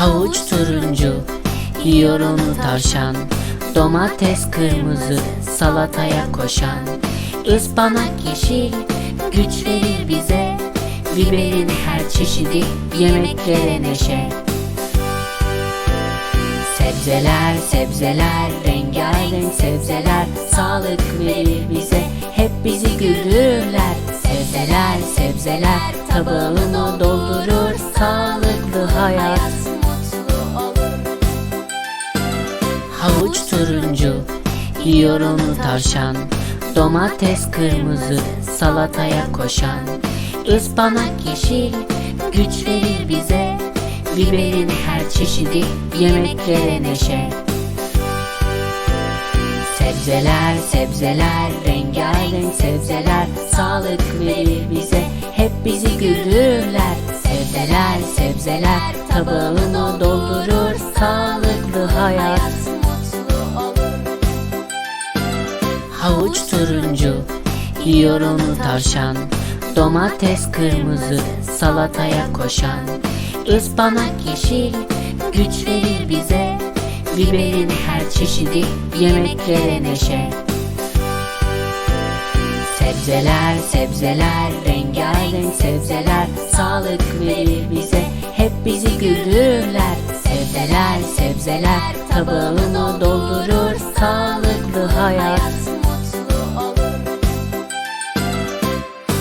Havuç turuncu, yiyor onu tavşan. Domates kırmızı, salataya koşan. Ispanak yeşil, güç verir bize. Biberin her çeşidi, yemeklere neşe. Sebzeler, sebzeler, rengarenk sebzeler. Sağlık verir bize, hep bizi güldürürler. Sebzeler, sebzeler, tabağını doldurur? Sağlıklı hayat Havuç turuncu, yiyor onu tavşan. Domates kırmızı, salataya koşan. Ispanak yeşil, güç verir bize. Biberin her çeşidi, yemeklere neşe. Sebzeler, sebzeler, rengarenk sebzeler. Sağlık verir bize, hep bizi güldürürler. Sebzeler, sebzeler, tabağını doldurur. Sağlıklı hayat Havuç turuncu, onu tavşan. Domates kırmızı, salataya koşan. Ispanak yeşil, güç verir bize. Biberin her çeşidi, yemeklere neşe. Sebzeler, sebzeler, rengarenk sebzeler. Sağlık verir bize, hep bizi güldürürler. Sebzeler, sebzeler, tabağını doldurur. Sağlıklı hayat